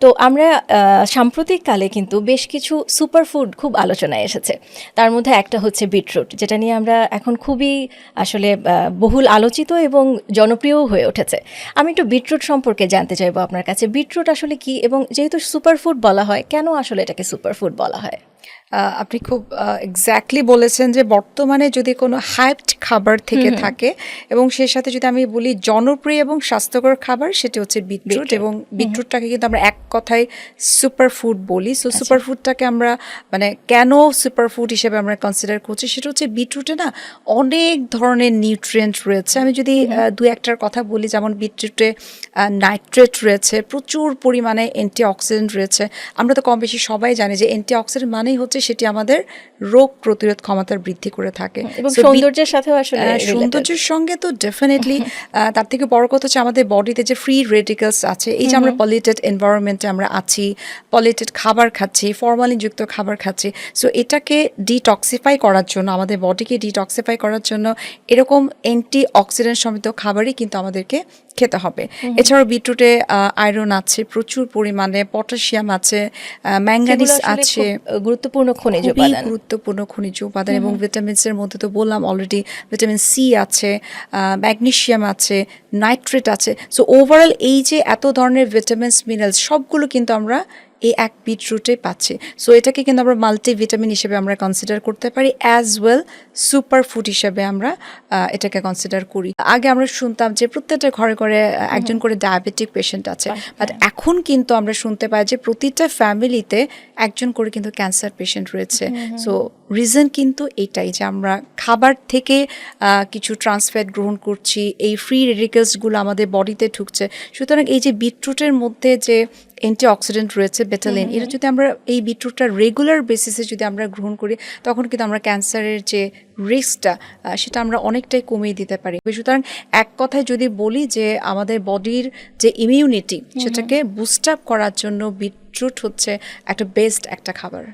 তো আমরা সাম্প্রতিককালে কিন্তু বেশ কিছু সুপারফুড খুব আলোচনায় এসেছে। তার মধ্যে একটা হচ্ছে বিটরুট যেটা নিয়ে আমরা এখন খুবই আসলে বহুল আলোচিত এবং জনপ্রিয় হয়ে উঠেছে। আমি একটু বিটরুট সম্পর্কে জানতে চাইব আপনার কাছে। বিটরুট আসলে কি এবং যেহেতু সুপারফুড বলা হয়, কেন আসলে এটাকে সুপারফুড বলা হয়? আপনি খুব এক্স্যাক্টলি বলেছেন যে বর্তমানে যদি কোনো হাইপড খাবার থেকে থাকে এবং সেই সাথে যদি আমি বলি জনপ্রিয় এবং স্বাস্থ্যকর খাবার সেটা হচ্ছে বিটরুট এবং বিটরুটটাকে কিন্তু আমরা এক কথায় সুপারফুড বলি। সো সুপারফুডটাকে আমরা মানে কেন সুপারফুড হিসেবে আমরা কনসিডার করছি সেটা হচ্ছে বিটরুটে না অনেক ধরনের নিউট্রিয়েন্ট রয়েছে। আমি যদি দু একটার কথা বলি যেমন বিটরুটে নাইট্রেট রয়েছে প্রচুর পরিমাণে অ্যান্টিঅক্সিডেন্ট রয়েছে। আমরা তো কম বেশি সবাই জানি যে অ্যান্টিঅক্সিডেন্ট মানেই হচ্ছে সেটি আমাদের রোগ প্রতিরোধ ক্ষমতার বৃদ্ধি করে থাকে। এবং সৌন্দর্যের সাথেও আসলে সৌন্দর্যের সঙ্গে তো ডেফিনেটলি তার থেকে বড় কথা হচ্ছে আমাদের বডিতে যে ফ্রি রেডিকালস আছে এই যে আমরা পলিউটেড এনভায়রনমেন্টে আমরা আছি পলিউটেড খাবার খাচ্ছি ফরমালিনযুক্ত খাবার খাচ্ছি সো এটাকে ডিটক্সিফাই করার জন্য আমাদের বডিকে ডিটক্সিফাই করার জন্য এরকম অ্যান্টি অক্সিডেন্ট সমিত খাবারই কিন্তু আমাদেরকে খেতে হবে। এছাড়াও বিটরুটে আয়রন আছে প্রচুর পরিমাণে পটাশিয়াম আছে আসলে আছে। গুরুত্বপূর্ণ খনিজ উপাদান। গুরুত্বপূর্ণ খনিজ উপাদান এবং ভিটামিনসের মধ্যে তো বললাম অলরেডি ভিটামিন সি আছে ম্যাগনেশিয়াম আছে নাইট্রেট আছে। সো ওভারঅল এই যে এত ধরনের ভিটামিনস মিনারেলস সবগুলো কিন্তু আমরা এই এক বিটরুটে পাচ্ছি। সো এটাকে কিন্তু আমরা মাল্টি ভিটামিন হিসেবে আমরা কনসিডার করতে পারি অ্যাজ ওয়েল সুপার ফুড হিসেবে আমরা এটাকে কনসিডার করি। আগে আমরা শুনতাম যে প্রত্যেকটা ঘরে ঘরে একজন করে ডায়াবেটিক পেশেন্ট আছে বাট এখন কিন্তু আমরা শুনতে পাই যে প্রতিটা ফ্যামিলিতে একজন করে কিন্তু ক্যান্সার পেশেন্ট রয়েছে। সো রিজন কিন্তু এটাই যে আমরা খাবার থেকে কিছু ট্রান্সফ্যাট গ্রহণ করছি এই ফ্রি রেডিকেলসগুলো আমাদের বডিতে ঢুকছে। সুতরাং এই যে বিটরুটের মধ্যে যে অ্যান্টিঅক্সিডেন্ট রয়েছে বেটালিন এটা যদি আমরা এই বিটরুটটা রেগুলার বেসিসে যদি আমরা গ্রহণ করি তখন কিন্তু আমরা ক্যান্সারের যে রিস্কটা সেটা আমরা অনেকটাই কমিয়ে দিতে পারি। সুতরাং এক কথায় যদি বলি যে আমাদের বডির যে ইমিউনিটি সেটাকে বুস্ট আপ করার জন্য বিটরুট হচ্ছে একটা বেস্ট একটা খাবার।